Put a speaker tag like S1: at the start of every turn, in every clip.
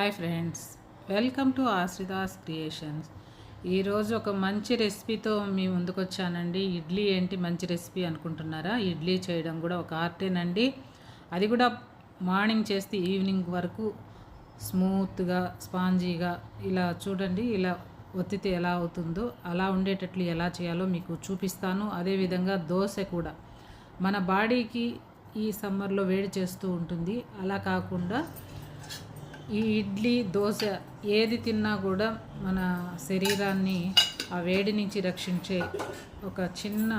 S1: Hi friends. Welcome to Ashridas creations. ఈరోజు ఒక మంచి రెసిపీతో మీ ముందుకు వచ్చానండి ఇడ్లీ ఏంటి మంచి రెసిపీ అనుకుంటున్నారా? ఇడ్లీ చేయడం కూడా ఒక ఆర్టేనండి. అది కూడా మార్నింగ్ చేస్తే ఈవినింగ్ వరకు స్మూత్గా స్పాంజీగా ఇలా చూడండి ఇలా ఒత్తితే ఎలా అవుతుందో అలా ఉండేటట్లు ఎలా చేయాలో మీకు చూపిస్తాను. అదేవిధంగా దోశ కూడా. మన బాడీకి ఈ సమ్మర్లో వేడి చేస్తూ ఉంటుంది. అలా కాకుండా ఈ ఇడ్లీ దోశ ఏది తిన్నా కూడా మన శరీరాన్ని ఆ వేడి నుంచి రక్షించే ఒక చిన్న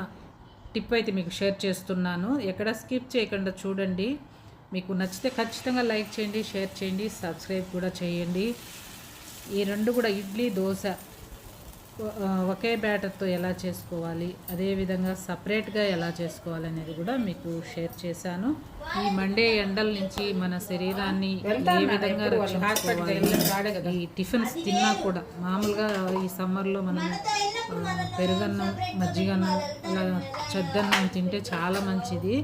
S1: టిప్ అయితే మీకు షేర్ చేస్తున్నాను. ఎక్కడ స్కిప్ చేయకుండా చూడండి. మీకు నచ్చితే ఖచ్చితంగా లైక్ చేయండి షేర్ చేయండి సబ్స్క్రైబ్ కూడా చేయండి. ఈ రెండు కూడా ఇడ్లీ దోశ ఒకే బ్యాటర్తో ఎలా చేసుకోవాలి అదేవిధంగా సపరేట్గా ఎలా చేసుకోవాలి అనేది కూడా మీకు షేర్ చేశాను. ఈ మండే ఎండల నుంచి మన శరీరాన్ని ఏ విధంగా రక్షించుకోవాలి ఈ టిఫిన్స్ తిన్నా కూడా మామూలుగా ఈ సమ్మర్లో మనం పెరుగన్నం మజ్జిగన్నం ఇలా చెద్దన్నం తింటే చాలా మంచిది.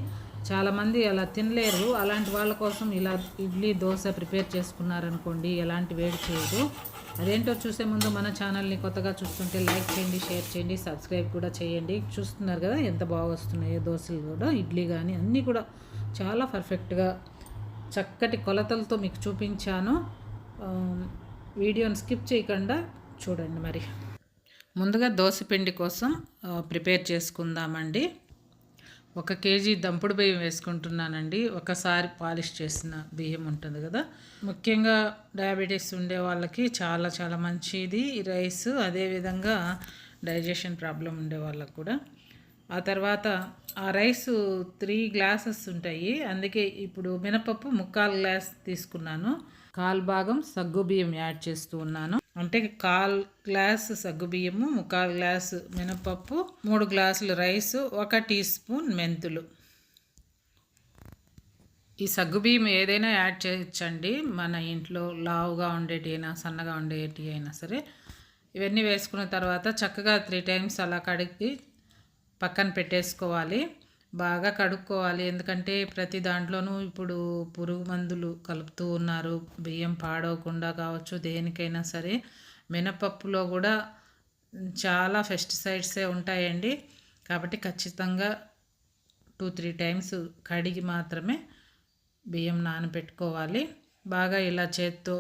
S1: చాలామంది అలా తినలేరు. అలాంటి వాళ్ళ కోసం ఇలా ఇడ్లీ దోశ ప్రిపేర్ చేసుకున్నారనుకోండి ఎలాంటి వేడి చేయదు. అదేంటో చూసే ముందు మన ఛానల్ని కొత్తగా చూస్తుంటే లైక్ చేయండి షేర్ చేయండి సబ్స్క్రైబ్ కూడా చేయండి. చూస్తున్నారు కదా ఎంత బాగా వస్తున్నాయో దోశలు కూడా ఇడ్లీ కానీ అన్నీ కూడా చాలా పర్ఫెక్ట్గా చక్కటి కొలతలతో మీకు చూపించాను. వీడియోని స్కిప్ చేయకుండా చూడండి మరి. ముందుగా దోశ పిండి కోసం ప్రిపేర్ చేసుకుందామండి. ఒక కేజీ దంపుడు బియ్యం వేసుకుంటున్నానండి. ఒకసారి పాలిష్ చేసిన బియ్యం ఉంటుంది కదా. ముఖ్యంగా డయాబెటీస్ ఉండే వాళ్ళకి చాలా చాలా మంచిది. ఈ రైస్ అదేవిధంగా డైజెషన్ ప్రాబ్లం ఉండే వాళ్ళకి కూడా. ఆ తర్వాత ఆ రైస్ త్రీ గ్లాసెస్ ఉంటాయి. అందుకే ఇప్పుడు మినపప్పు ముక్కాలు గ్లాస్ తీసుకున్నాను. కాల్ భాగం సగ్గు బియ్యం యాడ్ చేస్తూ ఉన్నాను. అంటే కాల్ గ్లాస్ సగ్గు బియ్యము ముక్కాలు గ్లాస్ మినపప్పు మూడు గ్లాసులు రైస్ ఒక టీ స్పూన్ మెంతులు. ఈ సగ్గుబియ్యం ఏదైనా యాడ్ చేయొచ్చండి. మన ఇంట్లో లావుగా ఉండేటి అయినా సన్నగా ఉండేటి అయినా సరే. ఇవన్నీ వేసుకున్న తర్వాత చక్కగా త్రీ టైమ్స్ అలా కడిగి పక్కన పెట్టేసుకోవాలి. బాగా కడుక్కోవాలి. ఎందుకంటే ప్రతి దాంట్లోనూ ఇప్పుడు పురుగు మందులు కలుపుతూ ఉన్నారు. బియ్యం పాడవకుండా కావచ్చు దేనికైనా సరే. మినపప్పులో కూడా చాలా పెస్టిసైడ్సే ఉంటాయండి. కాబట్టి ఖచ్చితంగా టూ త్రీ టైమ్స్ కడిగి మాత్రమే బియ్యం నానబెట్టుకోవాలి. బాగా ఇలా చేత్తో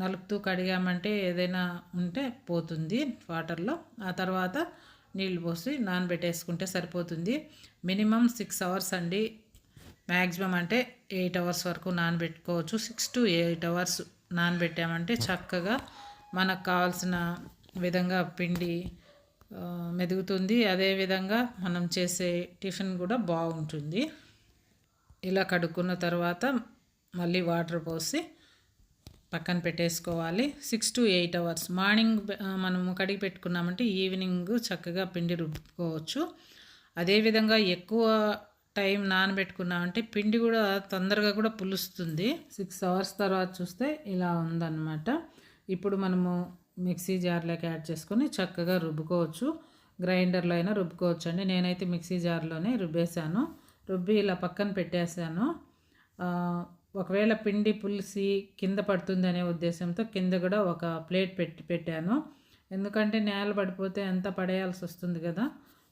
S1: నలుపుతూ కడిగామంటే ఏదైనా ఉంటే పోతుంది వాటర్లో. ఆ తర్వాత నీళ్ళు పోసి నానబెట్టేసుకుంటే సరిపోతుంది. మినిమం సిక్స్ అవర్స్ అండి. మ్యాక్సిమం అంటే ఎయిట్ అవర్స్ వరకు నానబెట్టుకోవచ్చు. సిక్స్ టు ఎయిట్ అవర్స్ నానబెట్టామంటే చక్కగా మనకు కావాల్సిన విధంగా పిండి మెదుగుతుంది. అదేవిధంగా మనం చేసే టిఫిన్ కూడా బాగుంటుంది. ఇలా కడుక్కున్న తర్వాత మళ్ళీ వాటర్ పోసి పక్కన పెట్టేసుకోవాలి. Six to eight hours. Morning మనము కడిగి పెట్టుకున్నామంటే ఈవినింగ్ చక్కగా పిండి రుబ్బుకోవచ్చు. అదేవిధంగా ఎక్కువ టైం నానబెట్టుకున్నామంటే పిండి కూడా తొందరగా కూడా పులుస్తుంది. సిక్స్ అవర్స్ తర్వాత చూస్తే ఇలా ఉందన్నమాట. ఇప్పుడు మనము మిక్సీ జార్లోకి యాడ్ చేసుకొని చక్కగా రుబ్బుకోవచ్చు. గ్రైండర్లో అయినా రుబ్బుకోవచ్చు అండి నేనైతే మిక్సీ జార్లోనే రుబ్బేశాను. రుబ్బి ఇలా పక్కన పెట్టేశాను. ఒకవేళ పిండి పులిసి కింద పడుతుంది అనే ఉద్దేశంతో కింద కూడా ఒక ప్లేట్ పెట్టి పెట్టాను. ఎందుకంటే నేల పడిపోతే ఎంత పడేయాల్సి వస్తుంది కదా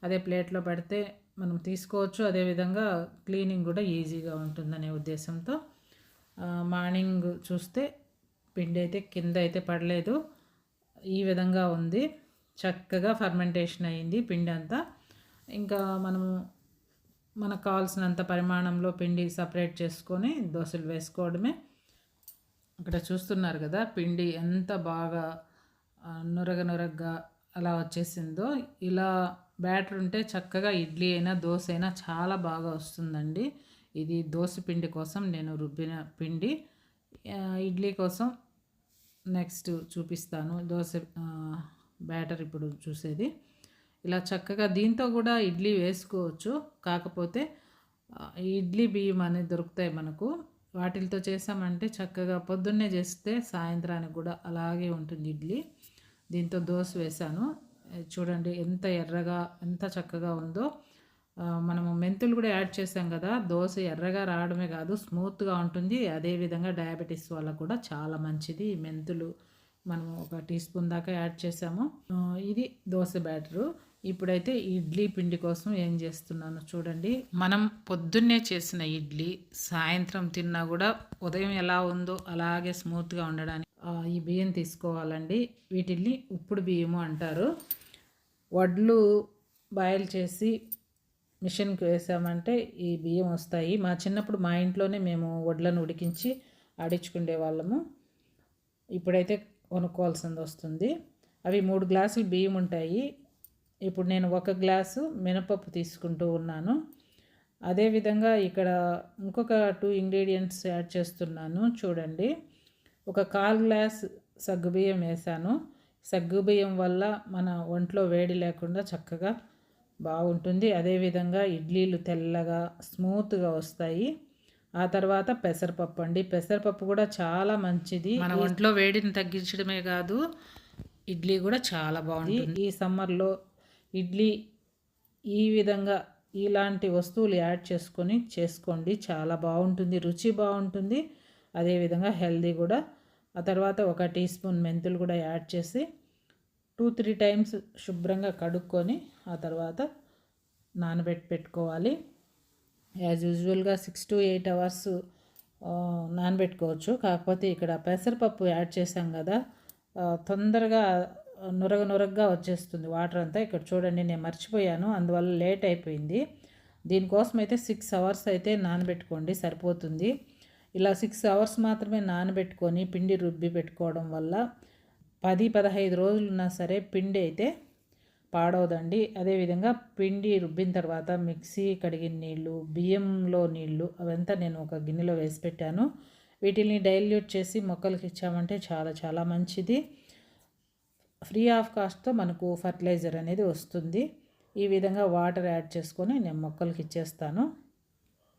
S1: అదే ప్లేట్లో పడితే మనం తీసుకోవచ్చు. అదేవిధంగా క్లీనింగ్ కూడా ఈజీగా ఉంటుందనే ఉద్దేశంతో మార్నింగ్ చూస్తే పిండి అయితే కింద అయితే పడలేదు. ఈ విధంగా ఉంది. చక్కగా ఫర్మెంటేషన్ అయింది పిండి అంతా ఇంకా మనము మనకు కావాల్సినంత పరిమాణంలో పిండి సపరేట్ చేసుకొని దోశలు వేసుకోవడమే. ఇక్కడ చూస్తున్నారు కదా పిండి ఎంత బాగా నురగ నురగ్గా అలా వచ్చేసిందో. ఇలా బ్యాటర్ ఉంటే చక్కగా ఇడ్లీ అయినా దోశ అయినా చాలా బాగా వస్తుందండి. ఇది దోశ పిండి కోసం నేను రుబ్బిన పిండి. ఇడ్లీ కోసం నెక్స్ట్ చూపిస్తాను. దోశ బ్యాటర్ ఇప్పుడు చూసేది. ఇలా చక్కగా దీంతో కూడా ఇడ్లీ వేసుకోవచ్చు. కాకపోతే ఇడ్లీ బియ్యం అనేది దొరుకుతాయి మనకు. వాటిలతో చేసామంటే చక్కగా పొద్దున్నే చేస్తే సాయంత్రానికి కూడా అలాగే ఉంటుంది ఇడ్లీ. దీంతో దోశ వేశాను చూడండి ఎంత ఎర్రగా ఎంత చక్కగా ఉందో. మనము మెంతులు కూడా యాడ్ చేసాం కదా. దోశ ఎర్రగా రావడమే కాదు స్మూత్గా ఉంటుంది. అదేవిధంగా డయాబెటీస్ వాళ్ళకు కూడా చాలా మంచిది. ఈ మెంతులు మనము ఒక టీ స్పూన్ దాకా యాడ్ చేసాము. ఇది దోశ బ్యాటరు. ఇప్పుడైతే ఇడ్లీ పిండి కోసం ఏం చేస్తున్నాను చూడండి. మనం పొద్దున్నే చేసిన ఇడ్లీ సాయంత్రం తిన్నా కూడా ఉదయం ఎలా ఉందో అలాగే స్మూత్గా ఉండడానికి ఈ బియ్యం తీసుకోవాలండి. వీటిని ఉప్పుడు బియ్యము అంటారు. వడ్లు బాయిల్ చేసి మిషన్కి వేసామంటే ఈ బియ్యం వస్తాయి. మా చిన్నప్పుడు మా ఇంట్లోనే మేము వడ్లను ఉడికించి ఆడించుకునే వాళ్ళము. ఇప్పుడైతే కొనుక్కోవాల్సింది వస్తుంది. అవి మూడు గ్లాసులు బియ్యం ఉంటాయి. ఇప్పుడు నేను ఒక గ్లాసు మినపప్పు తీసుకుంటూ ఉన్నాను. అదేవిధంగా ఇక్కడ ఇంకొక టూ ఇంగ్రీడియంట్స్ యాడ్ చేస్తున్నాను. చూడండి. ఒక కాల్ గ్లాస్ సగ్గుబియ్యం వేసాను. సగ్గుబియ్యం వల్ల మన ఒంట్లో వేడి లేకుండా చక్కగా బాగుంటుంది. అదేవిధంగా ఇడ్లీలు తెల్లగా స్మూత్గా వస్తాయి. ఆ తర్వాత పెసరపప్పు అండి. పెసరపప్పు కూడా చాలా మంచిది. మన ఒంట్లో వేడిని తగ్గించడమే కాదు ఇడ్లీ కూడా చాలా బాగుంటుంది. ఈ సమ్మర్లో ఇడ్లీ ఈ విధంగా ఇలాంటి వస్తువులు యాడ్ చేసుకొని చేసుకోండి. చాలా బాగుంటుంది రుచి బాగుంటుంది. అదేవిధంగా హెల్దీ కూడా. ఆ తర్వాత ఒక టీ స్పూన్ మెంతులు కూడా యాడ్ చేసి టూ త్రీ టైమ్స్ శుభ్రంగా కడుక్కొని ఆ తర్వాత నానబెట్టి పెట్టుకోవాలి. యాజ్ యూజువల్గా సిక్స్ టు ఎయిట్ అవర్స్ నానబెట్టుకోవచ్చు. కాకపోతే ఇక్కడ పెసరపప్పు యాడ్ చేసాం కదా తొందరగా నురగ నురగగా వచ్చేస్తుంది. వాటర్ అంతా ఇక్కడ చూడండి నేను మర్చిపోయాను. అందువల్ల లేట్ అయిపోయింది. దీనికోసం అయితే సిక్స్ అవర్స్ అయితే నానబెట్టుకోండి సరిపోతుంది. ఇలా సిక్స్ అవర్స్ మాత్రమే నానబెట్టుకొని పిండి రుబ్బి పెట్టుకోవడం వల్ల పది పదహైదు రోజులున్నా సరే పిండి అయితే పాడవదండి. అదేవిధంగా పిండి రుబ్బిన తర్వాత మిక్సీ కడిగిన నీళ్ళు బియ్యంలో నీళ్ళు అవంతా నేను ఒక గిన్నెలో వేసి పెట్టాను. వీటిని డైల్యూట్ చేసి మొక్కలకి ఇచ్చామంటే చాలా చాలా మంచిది. ఫ్రీ ఆఫ్ కాస్ట్తో మనకు ఫర్టిలైజర్ అనేది వస్తుంది. ఈ విధంగా వాటర్ యాడ్ చేసుకొని నేను మొక్కలకి ఇచ్చేస్తాను.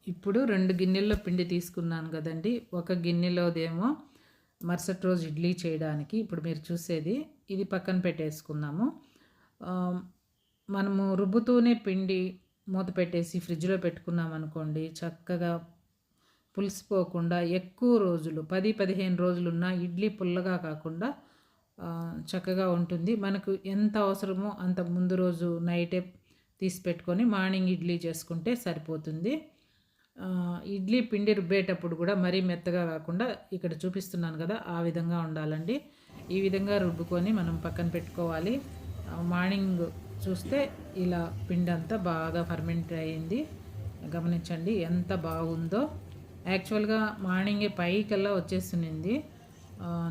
S1: ఇప్పుడు రెండు గిన్నెల్లో పిండి తీసుకున్నాను కదండి. ఒక గిన్నెలోదేమో మరుసటి రోజు ఇడ్లీ చేయడానికి ఇప్పుడు మీరు చూసేది ఇది పక్కన పెట్టేసుకున్నాము మనము రుబ్బుతూనే పిండి మూత పెట్టేసి ఫ్రిడ్జ్లో పెట్టుకున్నాం అనుకోండి చక్కగా పులిసిపోకుండా ఎక్కువ రోజులు పది పదిహేను రోజులున్న ఇడ్లీ పుల్లగా కాకుండా చక్కగా ఉంటుంది. మనకు ఎంత అవసరమో అంత ముందు రోజు నైటే తీసి పెట్టుకొని మార్నింగ్ ఇడ్లీ చేసుకుంటే సరిపోతుంది. ఇడ్లీ పిండి రుబ్బేటప్పుడు కూడా మరీ మెత్తగా కాకుండా ఇక్కడ చూపిస్తున్నాను కదా ఆ విధంగా ఉండాలండి. ఈ విధంగా రుబ్బుకొని మనం పక్కన పెట్టుకోవాలి. మార్నింగ్ చూస్తే ఇలా పిండి అంతా బాగా ఫర్మెంట్ అయింది. గమనించండి ఎంత బాగుందో. యాక్చువల్గా మార్నింగే పైకల్లా వచ్చేసింది.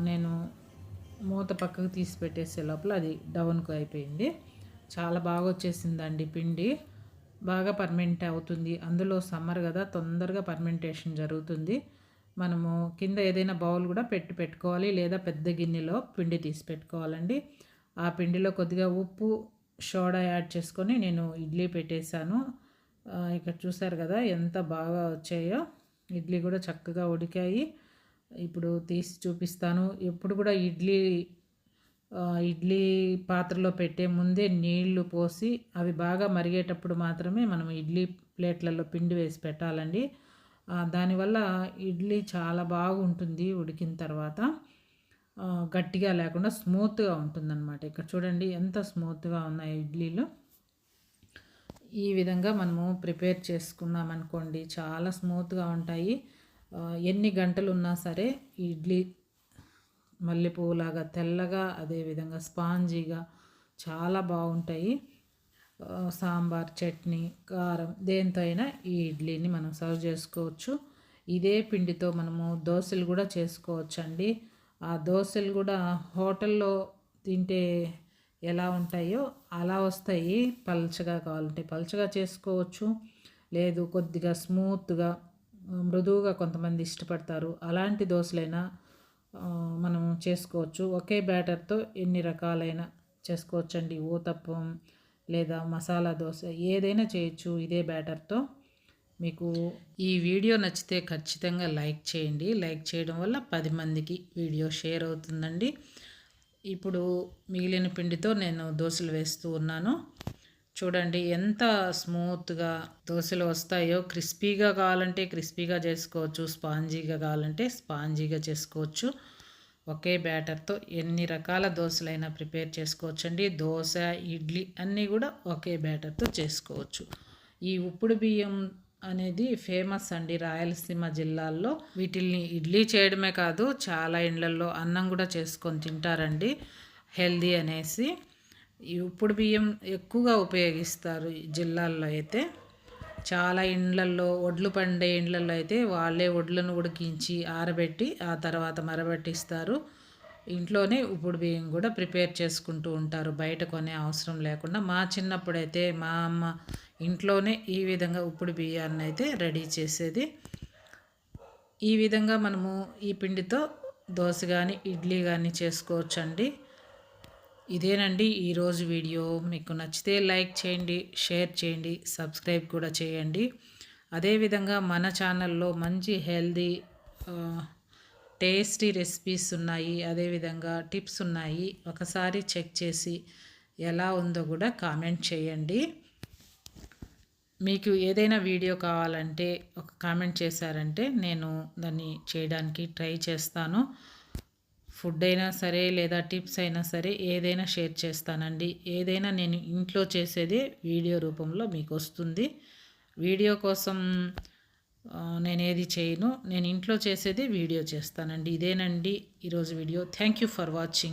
S1: నేను మూత పక్కకు తీసి పెట్టేసే లోపల అది డౌన్కు అయిపోయింది. చాలా బాగా వచ్చేసిందండి పిండి. బాగా పర్మెంట్ అవుతుంది. అందులో సమ్మర్ కదా తొందరగా పర్మెంటేషన్ జరుగుతుంది. మనము కింద ఏదైనా బౌల్ కూడా పెట్టి పెట్టుకోవాలి లేదా పెద్ద గిన్నెలో పిండి తీసి పెట్టుకోవాలండి. ఆ పిండిలో కొద్దిగా ఉప్పు సోడా యాడ్ చేసుకొని నేను ఇడ్లీ పెట్టేశాను. ఇక్కడ చూసారు కదా ఎంత బాగా వచ్చాయో. ఇడ్లీ కూడా చక్కగా ఉడికాయి. ఇప్పుడు తీసి చూపిస్తాను. ఎప్పుడు కూడా ఇడ్లీ ఇడ్లీ పాత్రలో పెట్టే ముందే నీళ్ళు పోసి అవి బాగా మరిగేటప్పుడు మాత్రమే మనం ఇడ్లీ ప్లేట్లలో పిండి వేసి పెట్టాలండి. దానివల్ల ఇడ్లీ చాలా బాగుంటుంది ఉడికిన తర్వాత. గట్టిగా లేకుండా స్మూత్గా ఉంటుందన్నమాట. ఇక్కడ చూడండి ఎంత స్మూత్గా ఉన్నాయి ఇడ్లీలు. ఈ విధంగా మనము ప్రిపేర్ చేసుకున్నామనుకోండి చాలా స్మూత్గా ఉంటాయి. ఎన్ని గంటలు ఉన్నా సరే ఇడ్లీ మల్లెపువ్వులాగా తెల్లగా అదేవిధంగా స్పాంజీగా చాలా బాగుంటాయి. సాంబార్ చట్నీ కారం దేంతో అయినా ఈ ఇడ్లీని మనం సర్వ్ చేసుకోవచ్చు. ఇదే పిండితో మనము దోశలు కూడా చేసుకోవచ్చు అండి ఆ దోశలు కూడా హోటల్లో తింటే ఎలా ఉంటాయో అలా వస్తాయి. పల్చగా కావాలంటే పల్చగా చేసుకోవచ్చు. లేదు కొద్దిగా స్మూత్గా మృదువుగా కొంతమంది ఇష్టపడతారు. అలాంటి దోశలైనా మనం చేసుకోవచ్చు. ఒకే బ్యాటర్తో ఎన్ని రకాలైన చేసుకోవచ్చండి. ఊతప్పం లేదా మసాలా దోశ ఏదైనా చేయొచ్చు. ఇదే బ్యాటర్తో మీకు ఈ వీడియో నచ్చితే ఖచ్చితంగా లైక్ చేయండి. లైక్ చేయడం వల్ల పది మందికి వీడియో షేర్ అవుతుందండి. ఇప్పుడు మిగిలిన పిండితో నేను దోశలు వేస్తూ ఉన్నాను. చూడండి ఎంత స్మూత్గా దోశలు వస్తాయో. క్రిస్పీగా కావాలంటే క్రిస్పీగా చేసుకోవచ్చు స్పాంజీగా కావాలంటే స్పాంజీగా చేసుకోవచ్చు. ఒకే బ్యాటర్తో ఎన్ని రకాల దోశలైనా ప్రిపేర్ చేసుకోవచ్చు అండి దోశ ఇడ్లీ అన్నీ కూడా ఒకే బ్యాటర్తో చేసుకోవచ్చు. ఈ ఉప్పుడు బియ్యం అనేది ఫేమస్ అండి రాయలసీమ జిల్లాల్లో. వీటిల్ని ఇడ్లీ చేయడమే కాదు చాలా ఇండ్లల్లో అన్నం కూడా చేసుకొని తింటారండి. హెల్దీ అనేసి. ఈ ఉప్పుడు బియ్యం ఎక్కువగా ఉపయోగిస్తారు ఈ జిల్లాల్లో అయితే. చాలా ఇండ్లల్లో ఒడ్లు పండే ఇండ్లలో అయితే వాళ్ళే ఒడ్లను ఉడికించి ఆరబెట్టి ఆ తర్వాత మరబెట్టిస్తారు. ఇంట్లోనే ఉప్పుడు బియ్యం కూడా ప్రిపేర్ చేసుకుంటూ ఉంటారు. బయట కొనే అవసరం లేకుండా మా చిన్నప్పుడైతే మా అమ్మ ఇంట్లోనే ఈ విధంగా ఉప్పుడు బియ్యాన్ని అయితే రెడీ చేసేది. ఈ విధంగా మనము ఈ పిండితో దోశ కానీ ఇడ్లీ కానీ చేసుకోవచ్చండి. ఇదేనండి ఈరోజు వీడియో. మీకు నచ్చితే లైక్ చేయండి షేర్ చేయండి సబ్స్క్రైబ్ కూడా చేయండి. అదేవిధంగా మన ఛానల్లో మంచి హెల్దీ టేస్టీ రెసిపీస్ ఉన్నాయి. అదేవిధంగా టిప్స్ ఉన్నాయి. ఒకసారి చెక్ చేసి ఎలా ఉందో కూడా కామెంట్ చేయండి. మీకు ఏదైనా వీడియో కావాలంటే ఒక కామెంట్ చేశారంటే నేను దాన్ని చేయడానికి ట్రై చేస్తాను. ఫుడ్ అయినా సరే లేదా టిప్స్ అయినా సరే ఏదైనా షేర్ చేస్తానండి. ఏదైనా నేను ఇంట్లో చేసేది వీడియో రూపంలో మీకు వస్తుంది వీడియో కోసం నేను ఏది చేయను. నేను ఇంట్లో చేసేది వీడియో చేస్తానండి. ఇదేనండి ఈరోజు video. Thank you for watching.